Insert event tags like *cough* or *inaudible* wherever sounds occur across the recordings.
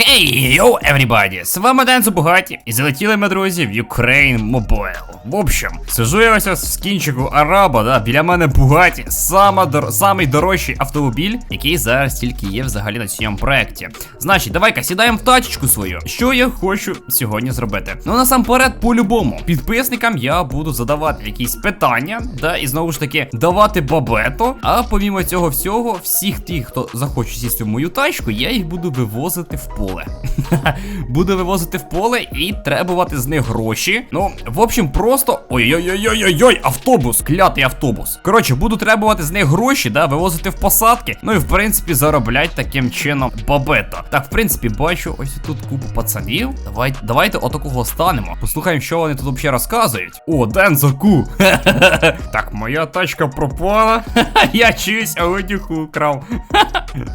Хей, йоу, everybody! З вами Дензо Бугаті, і залетіли ми, друзі, в Ukraine Mobile. В общем, сижу я ось в скінчику Араба, да, біля мене Бугаті, сама дор... самий дорожчий автомобіль, який зараз тільки є взагалі на цьому проекті. Значить, давай-ка сідаємо в тачечку свою. Що я хочу сьогодні зробити? Ну насамперед, по-любому, підписникам я буду задавати якісь питання, да, і знову ж таки давати бабето. А помімо цього всього, всіх тих, хто захоче сісти в мою тачку, я їх буду вивозити в поле. *laughs* буду вивозити в поле і требувати з них гроші. Ну, в общем, просто. Ой-ой-ой-ой-ой, автобус! Клятий автобус. Коротше, буду требувати з них гроші, да, вивозити в посадки. Ну і в принципі зароблять таким чином бабета. Так, в принципі, бачу ось тут купу пацанів. Давай, давайте отакого станемо. Послухаємо, що вони тут взагалі розказують. О, Дензаку. *laughs* так, моя тачка пропала. *laughs* Я чуюсь, а одюху украв.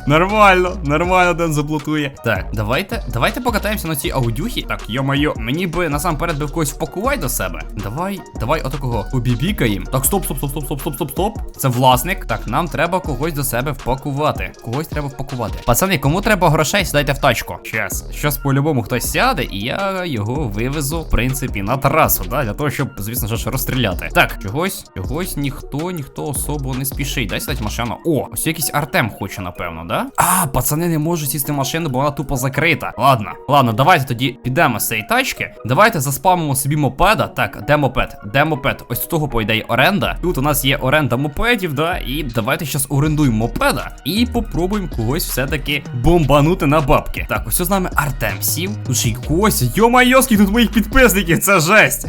Нормально, нормально Ден заблокує. Так, давайте, давайте покатаємося на цій аудюхі. Так, йо-моє, мені би насамперед би в когось впакувати до себе. Давай, давай отакого побібікаємо. Так, стоп, стоп, стоп, стоп, стоп, стоп, стоп, стоп. Це власник. Так, нам треба когось до себе впакувати. Когось треба впакувати. Пацани, кому треба грошей, сідайте в тачку. Щас, щас по-любому хтось сяде, і я його вивезу, в принципі, на трасу, да, для того, щоб, звісно ж, розстріляти. Так, чогось, чогось ніхто, ніхто особо не спішить. Дай сідати машину. О, ось якийсь Артем хоче, напевно, да? А, пацани не можуть сісти в машину, бо вона тупо закрита. Ладно, ладно, давайте тоді підемо з цієї тачки. Давайте заспамимо собі мопеда. Так, де мопед? Де мопед? Ось того, по ідеї, оренда. Тут у нас є оренда мопедів, да. І давайте зараз орендуємо мопеда і попробуємо когось все-таки бомбанути на бабки. Так, ось з нами Артем сів. Тут ще й Кося. Йо-майо, скільки тут моїх підписників, це жесть.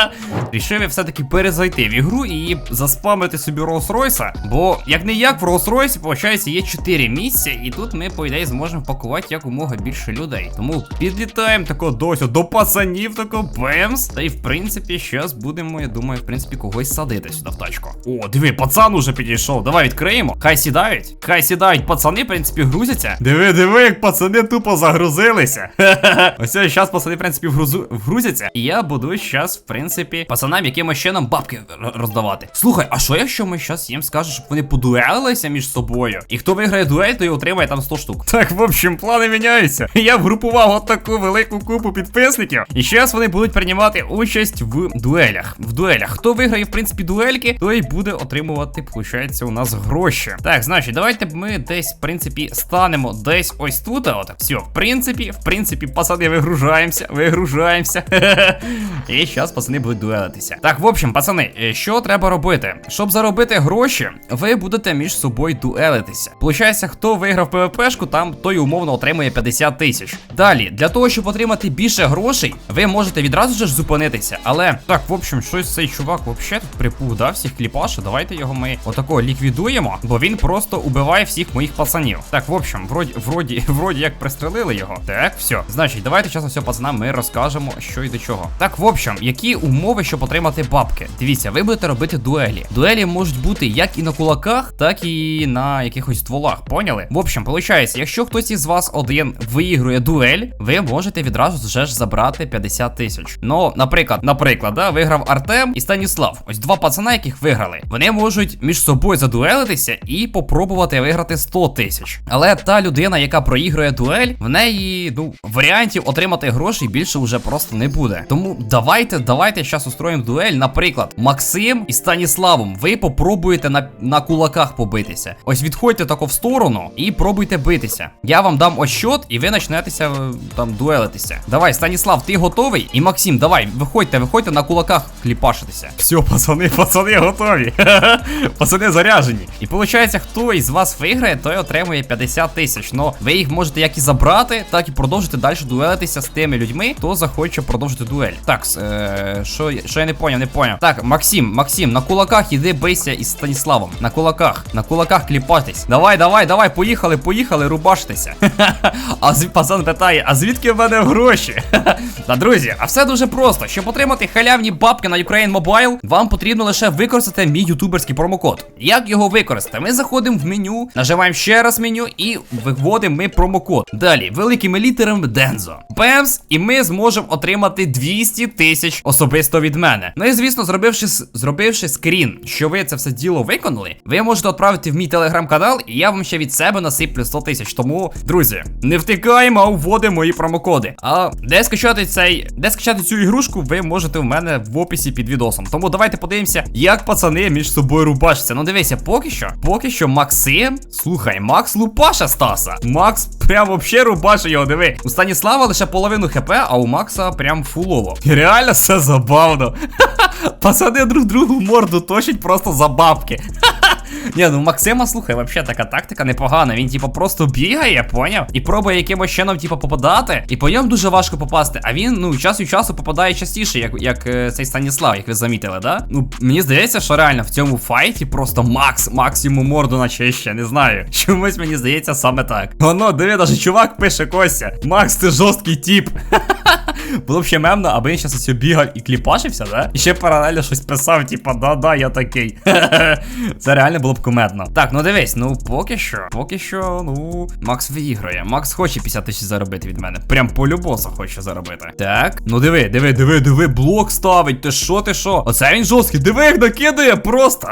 *laughs* Рішив я все-таки перезайти в ігру і заспамити собі Rolls-Royce, бо як не як в Rolls-Royce, виходить, є 4 місця, і тут ми, по ідеї, зможемо пакувати якомога більше людей. Тому підлітаємо тако досі до пацанів, тако бемс. Та й в принципі, зараз будемо, я думаю, в принципі, когось садити сюди в тачку. О, диви, пацан уже підійшов. Давай відкриємо. Хай сідають. Хай сідають пацани, в принципі, грузяться. Диви, диви, як пацани тупо загрузилися. *laughs* Ось зараз пацани, в принципі, вгрузу... вгрузяться. І я буду зараз, в принципі, пацанам якимось чином бабки роздавати. Слухай, а що якщо ми зараз їм скажемо, щоб вони подуелилися між собою? І хто виграє дуель, той отримає там 100 штук. Так, в общем, плани міняються. Я вгрупував от таку велику купу підписників. І зараз вони будуть приймати участь в дуелях. В дуелях. Хто виграє, в принципі, дуельки, той буде отримувати, виходить, у нас гроші. Так, значить, давайте ми десь, в принципі, станемо десь ось тут. От, все, в принципі, в принципі, пацани, вигружаємося, вигружаємося. *laughs* І зараз пацани будуть дуелитися. Так, в общем, пацани, е, що треба робити? Щоб заробити гроші, ви будете між собою дуелитися. Получається, хто виграв ПВПшку, там той умовно отримує 50 тисяч. Далі, для того, щоб отримати більше грошей, ви можете відразу ж зупинитися. Але так, в общем, щось цей чувак взагалі тут припух, да, всіх кліпаше. Давайте його ми отако ліквідуємо, бо він просто убиває всіх моїх пацанів. Так, в общем, вроді, вроді, *laughs* вроді як пристрелили його. Так, все. Значить, давайте зараз все пацанам ми розкажемо, що і до чого. Так, в общем, які умови, щоб отримати бабки? Дивіться, ви будете робити дуелі. Дуелі можуть бути як і на кулаках, так і на якихось стволах. Поняли? В общем, виходить, якщо хтось із вас один виігрує дуель, ви можете відразу вже ж забрати 50 тисяч. Ну, наприклад, наприклад, да, виграв Артем і Станіслав. Ось два пацана, яких виграли. Вони можуть між собою задуелитися і попробувати виграти 100 тисяч. Але та людина, яка проігрує дуель, в неї ну варіантів отримати гроші більше вже просто не буде. Тому давайте, давайте зараз устроїмо дуель. Наприклад, Максим і Станіславом. Ви попробуєте на, на кулаках побитися. Ось відходьте тако в сторону і пробуйте битися. Я вам дам ощот, і ви почнетеся е, там дуелитися. Давай, Станіслав, ти готовий? І Максим, давай, виходьте, виходьте на кулаках кліпашитися. Все, пацани, *laughs* пацани готові. *laughs* пацани заряжені. І виходить, хто із вас виграє, той отримує 50 тисяч. Ну, ви їх можете як і забрати, так і продовжити далі дуелитися з тими людьми, хто захоче продовжити дуель. Так, е, що що я не поняв, не поняв. Так, Максим, Максим, на кулаках іди бийся із Станіславом. На кулаках, на кулаках кліпатись. Давай, давай, давай, поїхали, поїхали, рубаштеся. *laughs* а пацан питає, а звідки в мене гроші? *laughs* Та друзі, а все дуже просто. Щоб отримати халявні бабки на Ukraine Mobile, вам потрібно лише використати мій ютуберський промокод. Як його використати? Ми заходимо в меню, нажимаємо ще раз меню і виводимо ми промокод. Далі, великими літерами Дензо. Бемс, і ми зможемо отримати 200 тисяч особисто від мене. Ну і звісно, зробивши, зробивши скрін, що ви це все діло виконали, ви можете відправити в мій телеграм-канал, і я вам ще від себе насиплю 100 тисяч. Тому, друзі, не втих. А вводимо мої промокоди. А де скачати цей, де скачати цю ігрушку, ви можете в мене в описі під відосом. Тому давайте подивимося, як пацани між собою рубашаться. Ну дивися, поки що, поки що Максим. Слухай, Макс лупаша Стаса. Макс прям вообще рубаше його, диви. У Станіслава лише половину хп, а у Макса прям фулово. Реально все забавно. *laughs* Пацани друг другу морду точать просто за бабки. *laughs* Ні, ну Максима, слухай, вообще така тактика непогана. Він, типу, просто бігає, поняв? І пробує якимось чином, типу, попадати. І по ньому дуже важко попасти. А він, ну, час від часу попадає частіше, як як е, цей Станіслав, як ви замітили, да? Ну, мені здається, що реально в цьому файті просто Макс, Макс йому морду начище, не знаю. *laughs* Чомусь мені здається саме так. Воно, диви, даже чувак пише Костя. Макс, ти жорсткий тип. *laughs* Було б ще мемно, аби він зараз бігав і кліпашився, да? І ще паралельно щось писав, типа, да-да, я такий. *laughs* Це реально було б кумедно. Так, ну дивись, ну поки що, поки що, ну, Макс виіграє. Макс хоче 50 тисяч заробити від мене. Прям по любосу хоче заробити. Так, ну диви, диви, диви, диви, блок ставить. Ти що, ти що? Оце він жорсткий, диви, як накидає просто.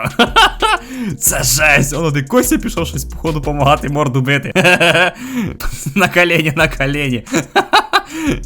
*laughs* Це жесть. Воно де Костя пішов щось, походу, допомагати морду бити. *laughs* на колені, на колені.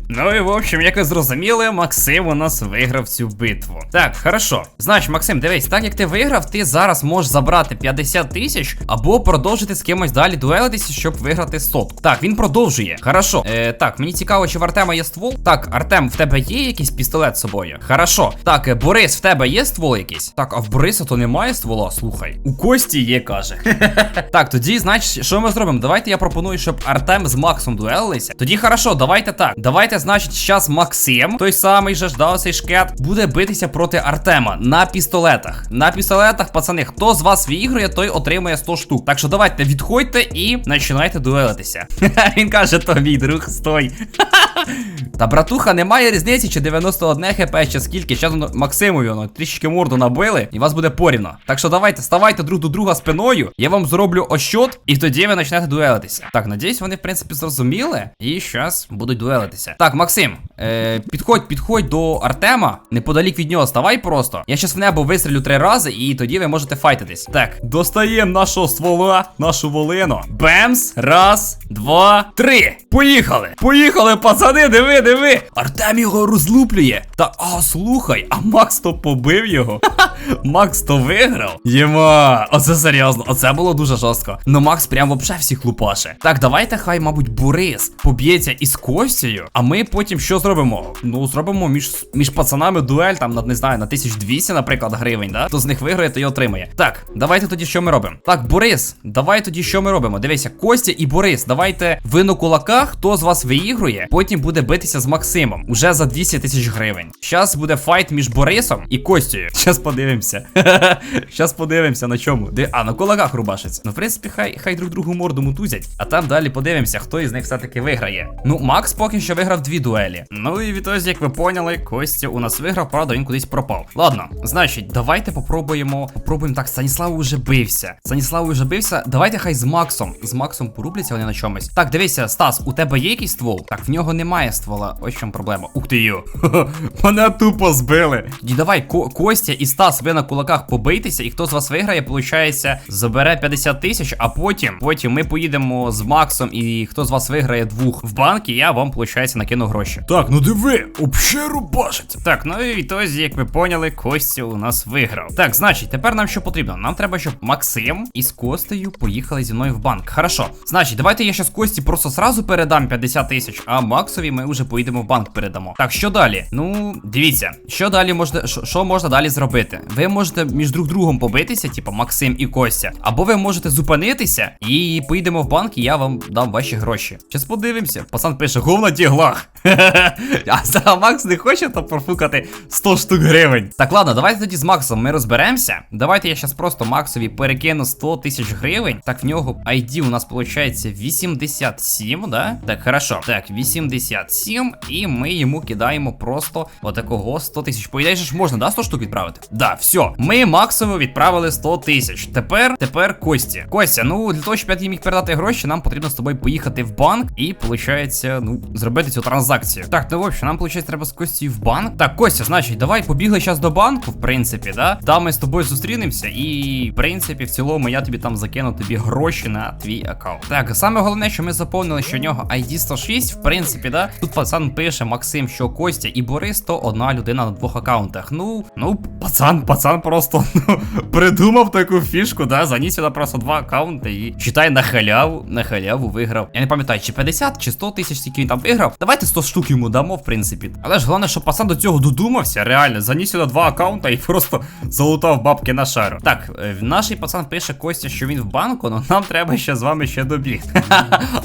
Ну і в общем, як ви зрозуміли, Максим у нас виграв цю битву. Так, хорошо. Значить, Максим, дивись, так як ти виграв, ти зараз можеш забрати 50 тисяч або продовжити з кимось далі дуелитися, щоб виграти сотку. Так, він продовжує. Хорошо. Е, так, мені цікаво, чи в Артема є ствол. Так, Артем, в тебе є якийсь пістолет з собою? Хорошо. Так, е, Борис, в тебе є ствол якийсь? Так, а в Бориса то немає ствола, слухай. У Кості є, каже. *laughs* так, тоді, значить, що ми зробимо? Давайте я пропоную, щоб Артем з Максом дуелилися. Тоді хорошо, давайте так. Давайте, значить, зараз Максим, той самий же ж, цей шкет, буде битися проти Артема на пістолетах. На пістолетах, пацани, хто з вас виігрує, той отримує 100 штук. Так що давайте відходьте і починайте дуелитися. *laughs* Він каже, то мій друг, стой. *laughs* Та братуха, немає різниці, чи 91 хп, чи скільки. Воно Максимові воно трішки морду набили, і вас буде порівно. Так що давайте, ставайте друг до друга спиною. Я вам зроблю ощот, і тоді ви почнете дуелитися. Так, надіюсь, вони, в принципі, зрозуміли. І зараз будуть дуелитися. Так, Максим, е, підходь, підходь до Артема. Неподалік від нього ставай просто. Я щас в небо вистрілю три рази, і тоді ви можете файтитись. Так, достаємо нашого ствола, нашу волину. Бемс. Раз, два, три. Поїхали! Поїхали, пацани, диви, диви. Артем його розлуплює. Та а, слухай, а Макс то побив його. *laughs* Макс то виграв. Єма, оце серйозно, оце було дуже жорстко. Ну Макс прям вообще всіх лупаше. Так, давайте хай, мабуть, Борис поб'ється із Костю, а ми потім що зробимо? Ну, зробимо між між пацанами дуель, там, на, не знаю, на 1200, наприклад, гривень, да? Хто з них виграє, то й отримає. Так, давайте тоді що ми робимо? Так, Борис, давай тоді що ми робимо? Дивися, Костя і Борис, давайте ви на кулаках, хто з вас виігрує, потім буде битися з Максимом. Уже за 200 тисяч гривень. Щас буде файт між Борисом і Костю. *laughs* Щас подивимося. *laughs* Щас подивимося на чому. Де, а, на кулаках рубашиться. Ну, в принципі, хай хай друг другу морду мутузять. А там далі подивимося, хто із них все-таки виграє. Ну, Макс поки що виграв дві дуелі. Ну і відтоді, як ви поняли, Костя у нас виграв, правда, він кудись пропав. Ладно, значить, давайте попробуємо. Попробуємо так. Станіслав уже бився. Станіслав уже бився. Давайте хай з Максом. З Максом порубляться вони на чомусь. Так, дивися, Стас, у тебе є якийсь ствол? Так, в нього немає ствола. Ось чому проблема. Ух ти йо. *laughs* Мене тупо збили. І давай, Ко Костя і Стас, ви на кулаках побийтеся, і хто з вас виграє, получається, забере 50 тисяч, а потім, потім ми поїдемо з Максом, і хто з вас виграє двох в банк, і я вам, получається, накину гроші. Так, ну диви, обще рубашиться. Так, ну і відтоді, як ви поняли, Костя у нас виграв. Так, значить, тепер нам що потрібно? Нам треба, щоб Максим із Костею поїхали зі мною в банк. Хорошо. Значить, давайте я щас Кості просто сразу передам 50 тисяч, а Максові ми вже поїдемо в банк передамо. Так, що далі? Ну, дивіться, що далі можна, що, можна далі зробити? Ви можете між друг другом побитися, типу Максим і Костя, або ви можете зупинитися і поїдемо в банк, і я вам дам ваші гроші. Щас подивимося. Пацан пише, говна Eyvallah. *laughs* А Макс не хоче то профукати 100 штук гривень. Так, ладно, давайте тоді з Максом ми розберемося. Давайте я щас просто Максові перекину 100 тисяч гривень. Так, в нього ID у нас виходить 87, да? Так, хорошо. Так, 87. І ми йому кидаємо просто отакого 100 тисяч. По ідеї ж можна, да, 100 штук відправити? Да, все. Ми Максову відправили 100 тисяч. Тепер, тепер Кості. Костя, ну для того, щоб я міг передати гроші, нам потрібно з тобою поїхати в банк і, виходить, ну, зробити цю транзакцію транзакцію. Так, ну в общем, нам виходить, треба з Костю в банк. Так, Костя, значить, давай побігли зараз до банку, в принципі, да? Там ми з тобою зустрінемося, і в принципі, в цілому я тобі там закину тобі гроші на твій аккаунт. Так, саме головне, що ми заповнили, що в нього ID 106, в принципі, да. Тут пацан пише Максим, що Костя і Борис то одна людина на двох аккаунтах. Ну, ну, пацан, пацан просто *laughs* ну, придумав таку фішку, да, заніс сюди просто два аккаунти і читай на халяву, на халяву виграв. Я не пам'ятаю, чи 50, чи 100 тисяч, скільки він там виграв. Давайте 100 штук йому дамо, в принципі. Але ж головне, щоб пацан до цього додумався, реально, заніс сюди два аккаунта і *laughs* просто залутав бабки на шару. Так, е, наш пацан пише Костя, що він в банку, але нам треба ще з вами ще добігти. *laughs*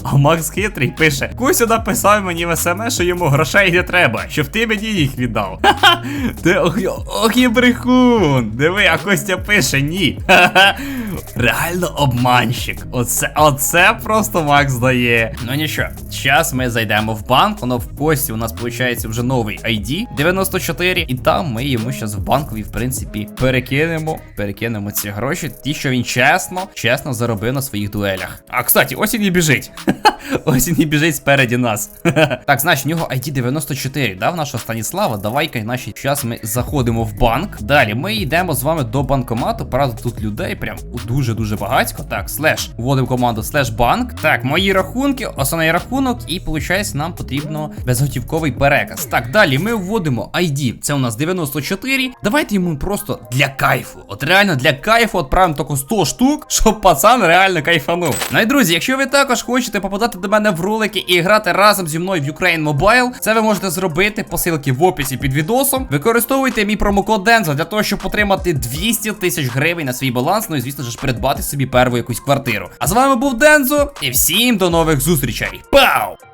А Макс хитрий пише: Костя написав мені в смс, що йому грошей не треба, щоб ти мені їх віддав. *laughs* Ти ох і брехун. Диви, а Костя пише ні. Реально обманщик. Оце, оце просто Макс дає. Ну нічого, зараз ми зайдемо в банк. Воно в Кості у нас виходить вже новий ID 94. І там ми йому зараз в банкові, в принципі, перекинемо. Перекинемо ці гроші. Ті, що він чесно, чесно заробив на своїх дуелях. А кстати, ось він і біжить. *laughs* Ось він і біжить спереді нас. *laughs* так, значить, в нього ID 94, да, в нашого Станіслава. Давай-ка, значить, зараз ми заходимо в банк. Далі ми йдемо з вами до банкомату. Правда, тут людей прям дуже-дуже багатько. Так, слеш. Вводимо команду слеш банк. Так, мої рахунки, основний рахунок, і виходить, нам потрібно безготівковий переказ. Так, далі ми вводимо ID. Це у нас 94. Давайте йому просто для кайфу. От реально для кайфу відправимо тільки 100 штук, щоб пацан реально кайфанув. Ну і друзі, якщо ви також хочете попадати до мене в ролики і грати разом зі мною в Ukraine Mobile, це ви можете зробити посилки в описі під відосом. Використовуйте мій промокод Дензо для того, щоб отримати 200 тисяч гривень на свій баланс. Ну і звісно ж придбати собі перву якусь квартиру. А з вами був Дензо, і всім до нових зустрічей. Пау!